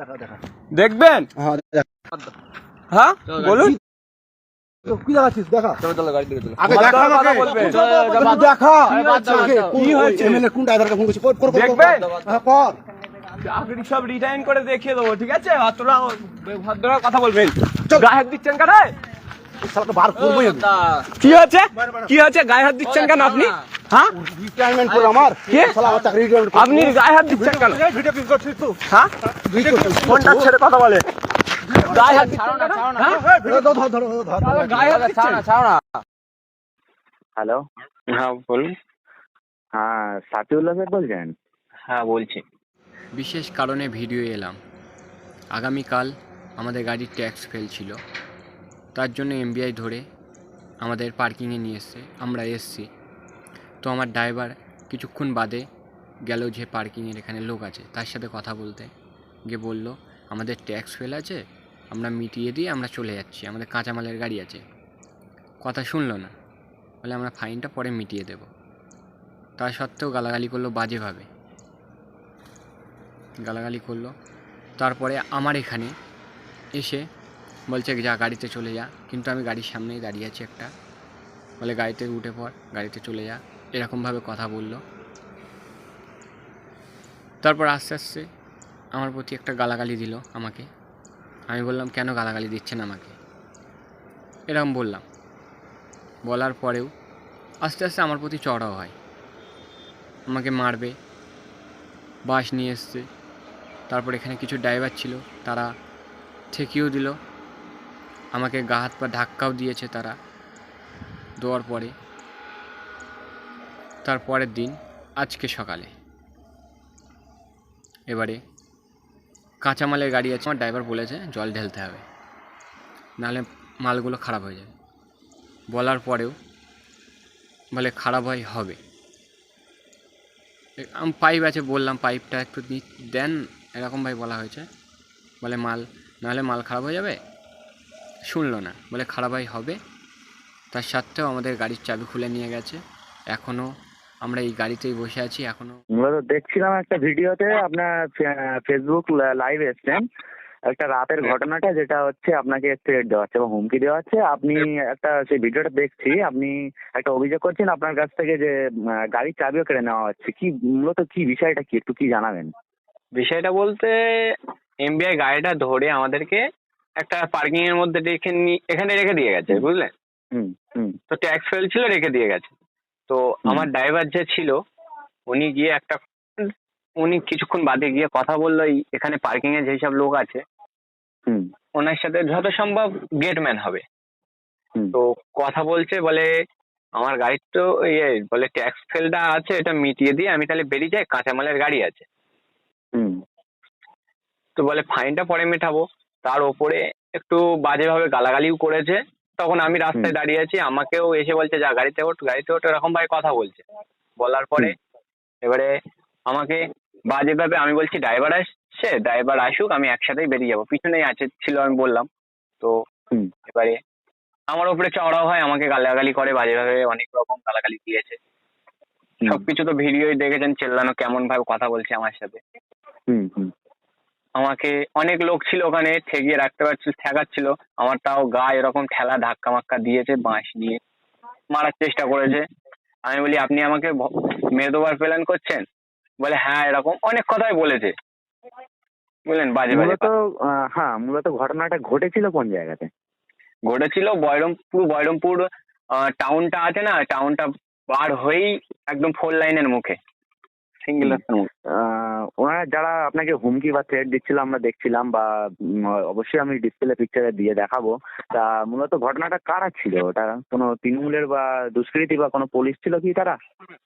দেখা দেখা দেখবেন? হ্যাঁ হ্যাঁ বলুন। কি দেখাচ্ছিস? দেখা। দেখা হয়েছে? কোন ফোন করছে? দেখবেন? কর চাকরি সব করে দেখিয়ে দেবো ঠিক আছে? অতটা ভদ্র কথা বলবেন। গায়ে হাত দিচ্ছেন বার কি হয়েছে? গায়ে হাত দিচ্ছেন কেন আপনি? হ্যাঁ? রিটায়ারমেন্ট করে আমার? কে? আমার চাকরি রিটায়ারমেন্ট আপনি গায়ে হাত দিচ্ছেন কেন? ভিডিও পিস করছিস তো হ্যাঁ? ফোনটা ছেড়ে কথা বলে? গায়ে হাত দিচ্ছেন কেন? হ্যাঁ? ধর ধর ধর ধর ধর গায়ে হাত দিচ্ছেন? হ্যালো হ্যাঁ বলুন। হ্যাঁ সাফিউল্লাহ স্যার বলছেন? হ্যাঁ বলছি। বিশেষ কারণে ভিডিও এলাম। আগামীকাল আমাদের গাড়ির ট্যাক্স ফেল ছিল। তার জন্য এমবিআই ধরে আমাদের পার্কিংয়ে নিয়ে এসছে। আমরা এসছি। তো আমার ড্রাইভার কিছুক্ষণ বাদে গেল যে পার্কিংয়ের এখানে লোক আছে, তার সাথে কথা বলতে। গিয়ে বলল, আমাদের ট্যাক্স ফেল আছে, আমরা মিটিয়ে দিয়ে আমরা চলে যাচ্ছি, আমাদের কাঁচামালের গাড়ি আছে। কথা শুনলো না। বলে, আমরা ফাইনটা পরে মিটিয়ে দেব। তা সত্ত্বেও গালাগালি করল বাজেভাবে। গালাগালি করল, তারপরে আমার এখানে এসে বলছে, যা, গাড়িতে চলে যা। কিন্তু আমি গাড়ির সামনেই দাঁড়িয়ে আছি একটা। বলে, গাড়িতে উঠে পর গাড়িতে চলে যা। এরকমভাবে কথা বলল। তারপর আস্তে আস্তে আমার প্রতি একটা গালাগালি দিল আমাকে। আমি বললাম, কেন গালাগালি দিচ্ছেন আমাকে? এরকম বললাম। বলার পরেও আস্তে আস্তে আমার প্রতি চড়াও হয়। আমাকে মারবে বাস নিয়ে এসছে। তারপর এখানে কিছু ড্রাইভার ছিল, তারা ঠেকিয়েও দিল। আমাকে গা হাত পা ধাক্কাও দিয়েছে তারা। দেওয়ার পরে তার পরের দিন, আজকে সকালে। এবারে কাঁচামালের গাড়ি আছে, আমার ড্রাইভার বলেছে জল ঢেলতে হবে, নাহলে মালগুলো খারাপ হয়ে যাবে। বলার পরেও বলে খারাপ হয়, হবে। আমি, পাইপ আছে, বললাম পাইপটা একটু দেন এরকমভাবে বলা হয়েছে। বলে মাল, নাহলে মাল খারাপ হয়ে যাবে? শুনলো না। বলে খারাপ হয়, হবে। তার সত্ত্বেও আমাদের গাড়ির চাবি খুলে নিয়ে গেছে, এখনও আমরা এই গাড়িতেই বসে আছি এখনও মূলত দেখছিলাম একটা ভিডিওতে আপনার ফেসবুক লাইভ এসছেন। একটা রাতের ঘটনাটা যেটা হচ্ছে আপনাকে থ্রেট দেওয়া হচ্ছে এবং হুমকি দেওয়া হচ্ছে। আপনি একটা সেই ভিডিওটা দেখছি আপনি একটা অভিযোগ করছেন আপনার কাছ থেকে যে গাড়ির চাবিও কেড়ে নেওয়া হচ্ছে। কি মূলত কি বিষয়টা কি? একটু কি জানাবেন? বিষয়টা বলতে এমবিআই গাড়িটা ধরে আমাদেরকে একটা পার্কিং এর মধ্যে রেখে এখানে রেখে দিয়ে গেছে বুঝলেন? হুম হুম। তো ট্যাক্স ফেল ছিল রেখে দিয়ে গেছে। তো আমার ড্রাইভার যে ছিল উনি গিয়ে একটা উনি কিছুক্ষণ বাদে গিয়ে কথা বলল এখানে পার্কিং এ যেসব লোক আছে হুম। ওনার সাথে যত সম্ভব গেটম্যান হবে। তো কথা বলছে বলে আমার গাড়ির তো ইয়ে বলে ট্যাক্স ফেলটা আছে এটা মিটিয়ে দিয়ে আমি তাহলে বেরিয়ে যাই কাঁচামালের গাড়ি আছে। হুম। তো বলে ফাইনটা পরে মেটাবো। তার ওপরে একটু বাজেভাবে গালাগালিও করেছে। তখন আমি রাস্তায় দাঁড়িয়ে আছি আমাকেও এসে বলছে যা গাড়িতে ওঠ গাড়িতে ওঠ। এরকম ভাবে কথা বলছে। বলার পরে এবারে আমাকে বাজেভাবে আমি বলছি ড্রাইভার আসছে ড্রাইভার আসুক আমি একসাথেই বেরিয়ে যাব। পিছনেই আছে ছিল আমি বললাম। তো এবারে আমার উপরে চড়াও হয় আমাকে গালাগালি করে বাজে ভাবে অনেক রকম গালাগালি দিয়েছে। সবকিছু তো ভিডিওই দেখেছেন চেল্লানো কেমন ভাবে কথা বলছে আমার সাথে। হুম হুম। আমাকে অনেক লোক ছিল ওখানে ঠেকিয়ে রাখতে পারছিল ঠেকাচ্ছিল। আমার তাও গা এরকম ঠেলা ধাক্কা মাক্কা দিয়েছে বাঁশ নিয়ে। মারার চেষ্টা করেছে। আমি বলি আপনি আমাকে মেরে দেওয়ার প্ল্যান করছেন? বলে হ্যাঁ এরকম অনেক কথাই বলেছে। বুঝলেন? বাজে বাজে মূলত হ্যাঁ মূলত ঘটনাটা ঘটেছিল কোন জায়গাতে? ঘটেছিল বয়রমপুর বয়রমপুর টাউনটা আছে না টাউনটা পার হয়েই একদম ফোর লাইনের মুখে। সিঙ্গেল ওনারা যারা আপনাকে হুমকি বা থ্রেট দিচ্ছিল আমরা দেখছিলাম বা অবশ্যই আমি ডিসপ্লে পিকচারে দিয়ে দেখাবো। তা মূলত ঘটনাটা কারা ছিল? ওটা কোনো তৃণমূলের বা দুষ্কৃতী বা কোনো পুলিশ ছিল কি তারা?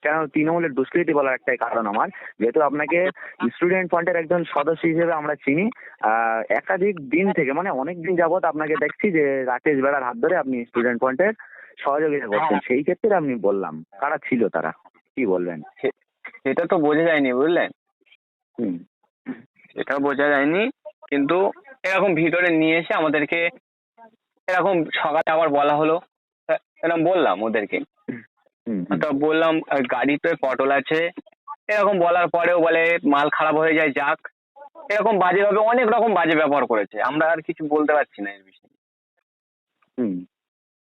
কেন তৃণমূলের দুষ্কৃতী বলার একটাই কারণ আমার। যেহেতু আপনাকে স্টুডেন্ট ফ্রন্টের একজন সদস্য হিসেবে আমরা চিনি আহ, একাধিক দিন থেকে মানে অনেক দিন যাবত আপনাকে দেখছি যে রাকেশ বেড়ার হাত ধরে আপনি স্টুডেন্ট ফ্রন্টের সহযোগিতা করছেন। সেই ক্ষেত্রে আমি বললাম কারা ছিল তারা? কি বলবেন? সেটা তো বোঝা যায়নি বুঝলেন? হুম। সেটাও বোঝা যায়নি কিন্তু এরকম ভিতরে নিয়ে এসে আমাদেরকে এরকম সকালে আবার বলা হলো। এরকম বললাম ওদেরকে। তো বললাম গাড়িতে পটল আছে। এরকম বলার পরেও বলে মাল খারাপ হয়ে যায় যাক। এরকম বাজেভাবে অনেক রকম বাজে ব্যবহার করেছে। আমরা আর কিছু বলতে পারছি না এর বিষয়ে। হুম।